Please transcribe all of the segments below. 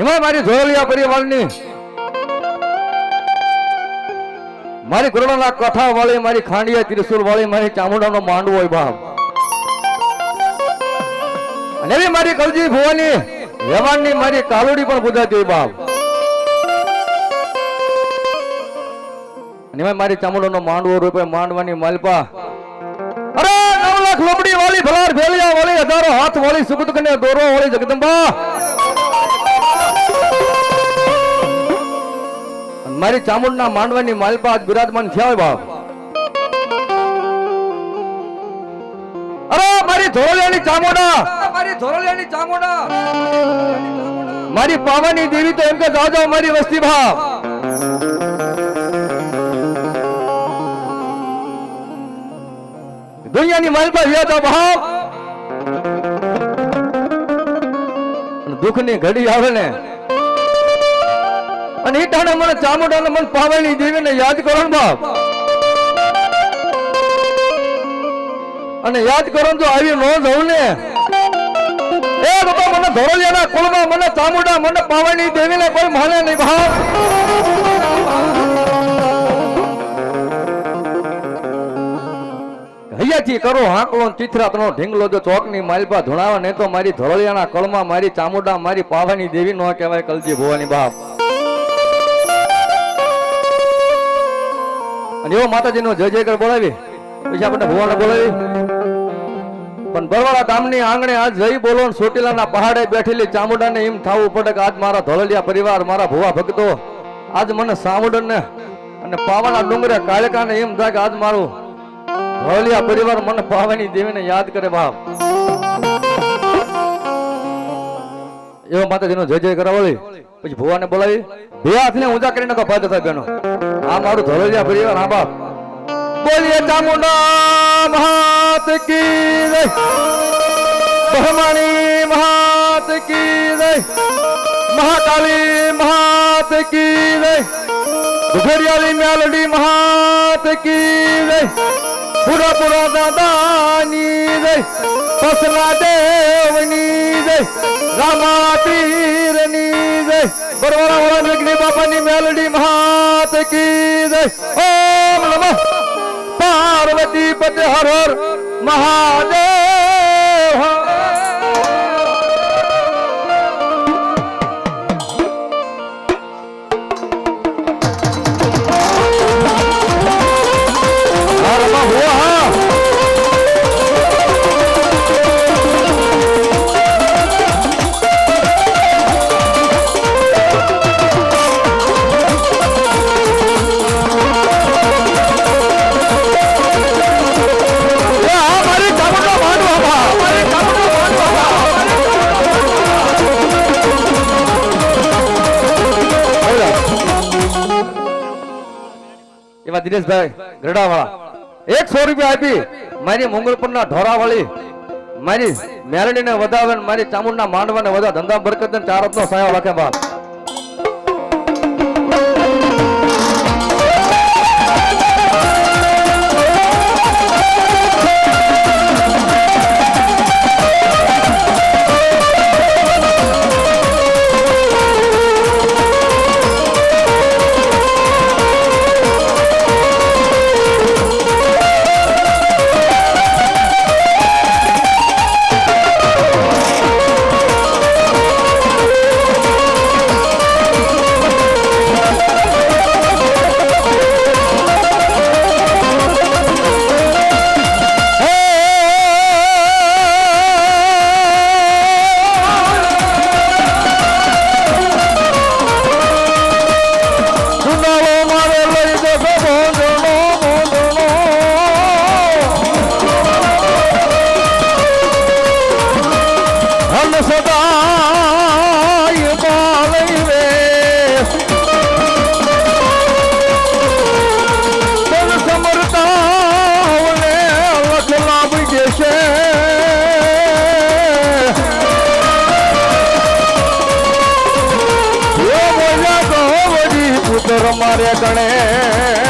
એમાં મારી ધોળિયા પરિવારની મારી કરોડના કથા વાળી મારી ખાંડિયા ત્રિશુલ વાળી મારી ચામુંડાનો માંડવો હોય બાપ. અને એવી મારી કલજી ભુવાની વ્યવહારની મારી કાલુડી પણ ગુજરાતી હોય બાપ. અને મારી ચામુંડાનો માંડવો રૂપે માંડવાની માલપા. અરે નવ લાખ લોબડી વાળી ભલાર ભેલિયા વાળી હજારો હાથ વાળી સુગત કન્યા દોરો વાળી જગદંબા. મારી ચામુંડના માંડવાની માલપા આજ બિરાજમાન થયા હોય બાપ. અરે મારી ધોરલિયાની ચામુંડા! મારી ધોરલિયાની ચામુંડા! મારી પાવાની દેવી તો એમ કે જાઓ જાઓ મારી વસ્તી ભાવ દુનિયાની માલપા વ્યા તો ભાવ દુઃખની ઘડી આવે ને અને ઈ મને ચામુંડાના મન પાવાની દેવીને યાદ કરો બાપ. અને યાદ કરો જો આવી ન જવું ને. એ બાપા, મને ધોરલિયાના કુળમાં મને ચામુંડા, મને પાવાની દેવીને કોઈ માને નહીં ભાવ હૈયાથી કરો હાંકલો ચિત્રા ચિથરાતનો ઢીંગલો, જો ચોકની માલપા ધુણાવે ને તો મારી ધોળિયાના કળમાં મારી ચામુંડા, મારી પાવાની દેવી નો કહેવાય કલજી ભવાની બાપ. અને એવો માતાજીનો જય જયકાર બોલાવી. પછી આપણને ભુવાને બોલાવી. પણ બરવાળા ગામની આંગણે આજ જઈ બોલો ને ચોટીલાના પહાડે બેઠેલી ચામુંડાને એમ થવું પડે કે આજ મારા ધોલલિયા પરિવાર, મારા ભુવા ભક્તો, આજ મને સામુંડને અને પાવાના ડુંગરે કાળકાને એમ થાય કે આજ મારું ધોળિયા પરિવાર મને પાવાની દેવીને યાદ કરે બાપ. એવો માતાજીનો જય જય કરાવળી પછી ભુવાને બોલાવી, બે હાથને ઊંચા કરીને કહો ફાયદો થાય બેનો આ મારું ધોળિયા પરિવાર હા, બાપ. બોલીએ ચામુંડા મહાત કી જય. બ્રહ્માણી મહાત કી જય. મહાકાલી મહાત કી જય. ઘડિયાળી મેલડી મહાત કી જય. પૂરા પૂરા દાદાની જય. પસલા દેવની જય. રામા પીરની બરવાળા વાળા મેઘની બાપાની મેલડી મહાત કી જય. ઓમ નમઃ. પાર્વતી પતે હર હર મહાદેવ. દિનેશભાઈ ગરડાવાળા. એકસો રૂપિયા આપી. મારી મંગળપુરના ઢોરાવાળી, મારી મેરડીને વધાવે મારી ચામુંડના માંડવાને વધા ધંધા બરકત ને ચારતનો સાયા રાખે બાપ. વડી પુત્ર મારે ગણે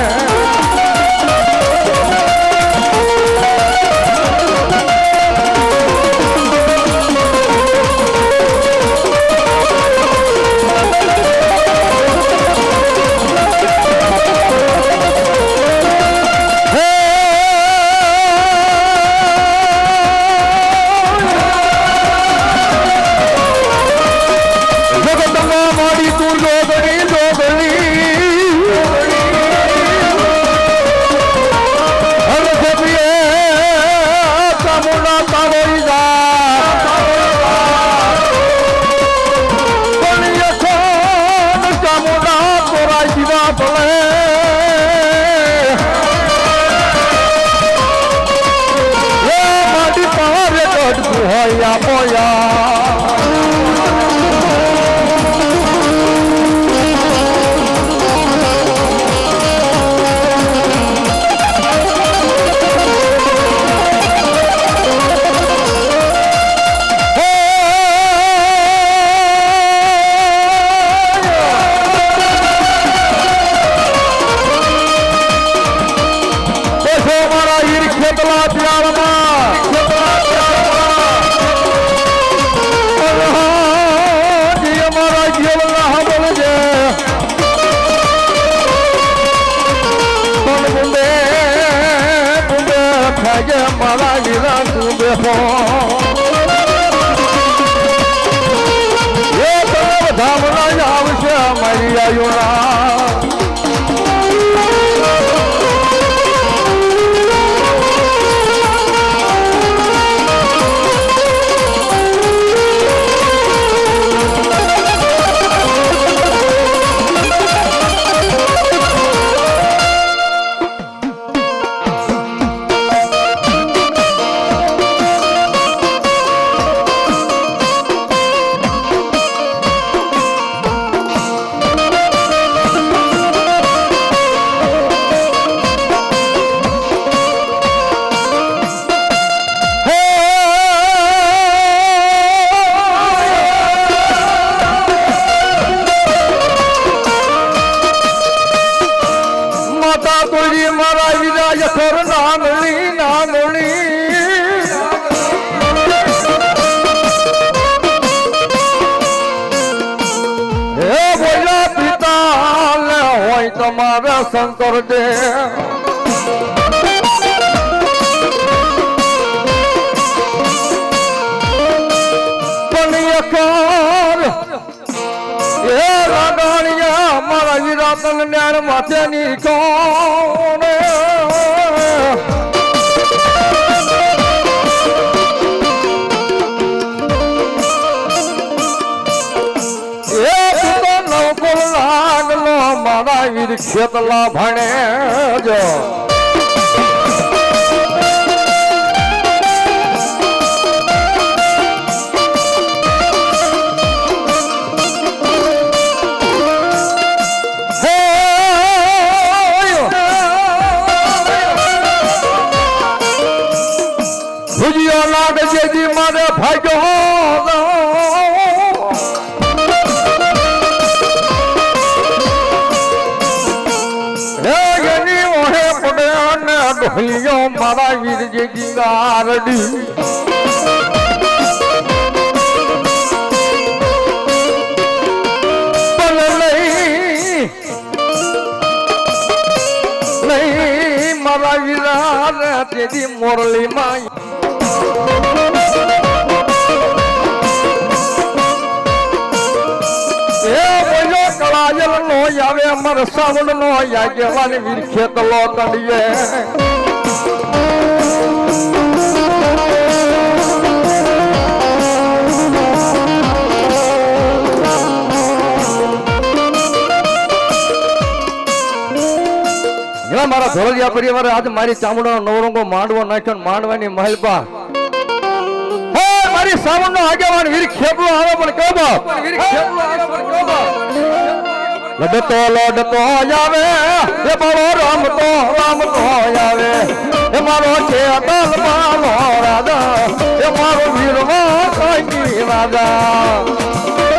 therefore શંકર દે. પણ એકવાર એ રાગાણિયા મારા વિરાતન ન્યાણ માથેની કોણે મારા વીર ખેતલા ભણે જો. ઢોલિયો મારા વીર જેજી ગારડી પણ નહીં નહીં મારા વીરા તેથી મોરલી માં કળાજલ નો આવે અમર સાવણ નો યાજવાની વીર ખેતલો કડીએ મારા ધોળિયા પરિવાર આજ મારી ચામડાનો નવરંગો માંડવો નાખ્યો માંડવાની મહેલબા મારી સાવણ નો આગેવાન વીર ખેપલો આવે પણ કેવો બાપ આવે? લડતો લડતો આવે. એ મારો રામતો રામતો આવે. એ મારો છે અટલ માલો રાજા. એ મારો વીરવા કઈ રાજા.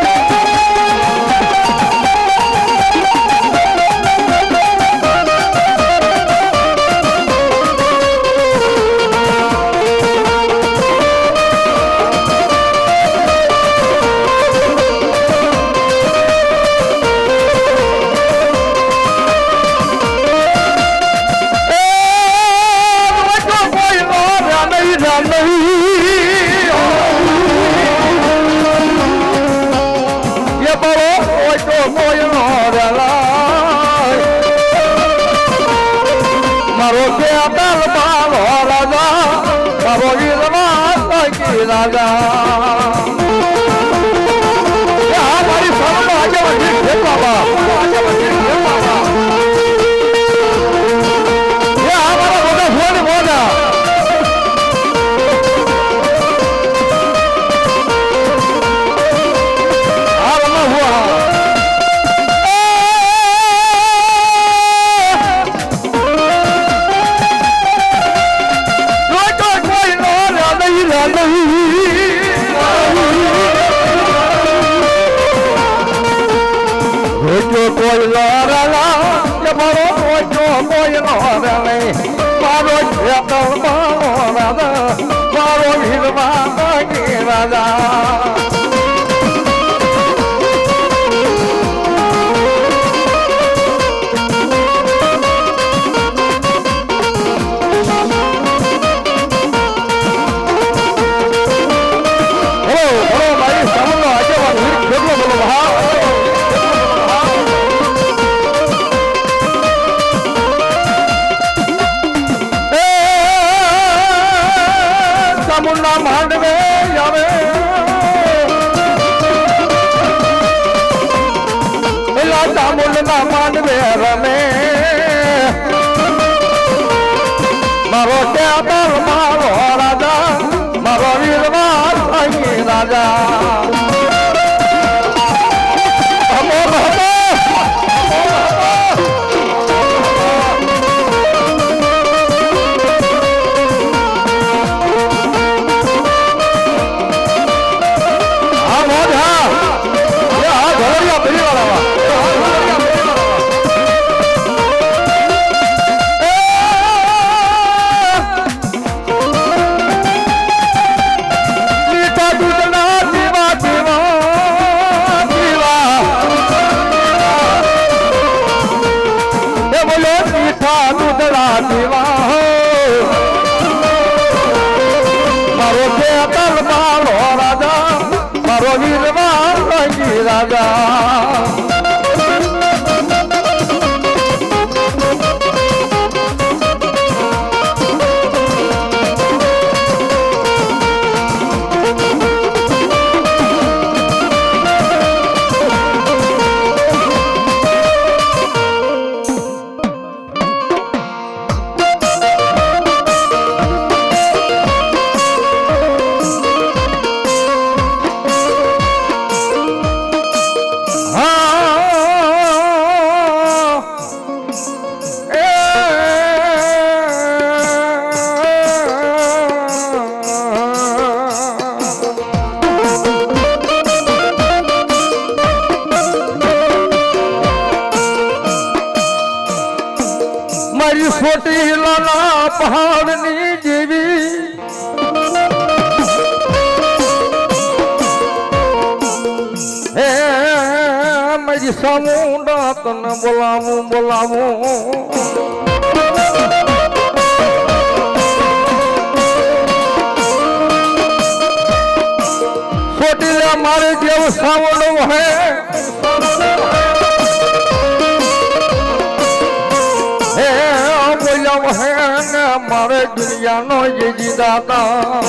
લડલા કે મારો રોજો કોઈ લડલે મારો ખેતર મારો રાજા મારો કાકી રાજા রাজা મારી સામુંડા તને બોલાવું બોલાવું. સોટીલા મારે જેવું સાવડું હે. હે, બોલ્યા હે ને મારે દુનિયાનો જીજી દાદા.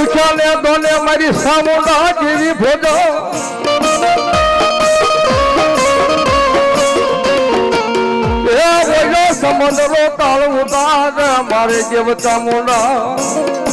પણ ભૂખ્યા ને દોને મારી સામુંડા જેવી બોલ્યો સમંદરો તાળ ઉતાર મારે જેવ ચામુંડા.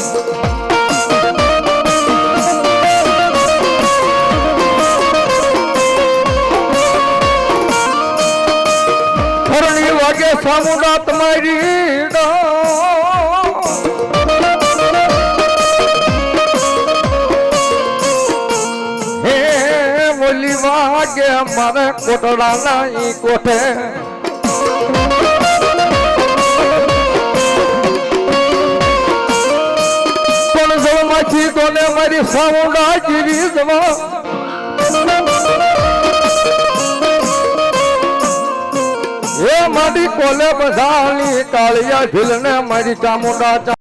વાગે મને કોટડા નાઈ કોઠે. પણ જળમાંથી કોને મારી સાઉન્ડા જીવી જવા? એ મારી કોલે બધાની કાળિયા ભીલને મારી ચામુંડા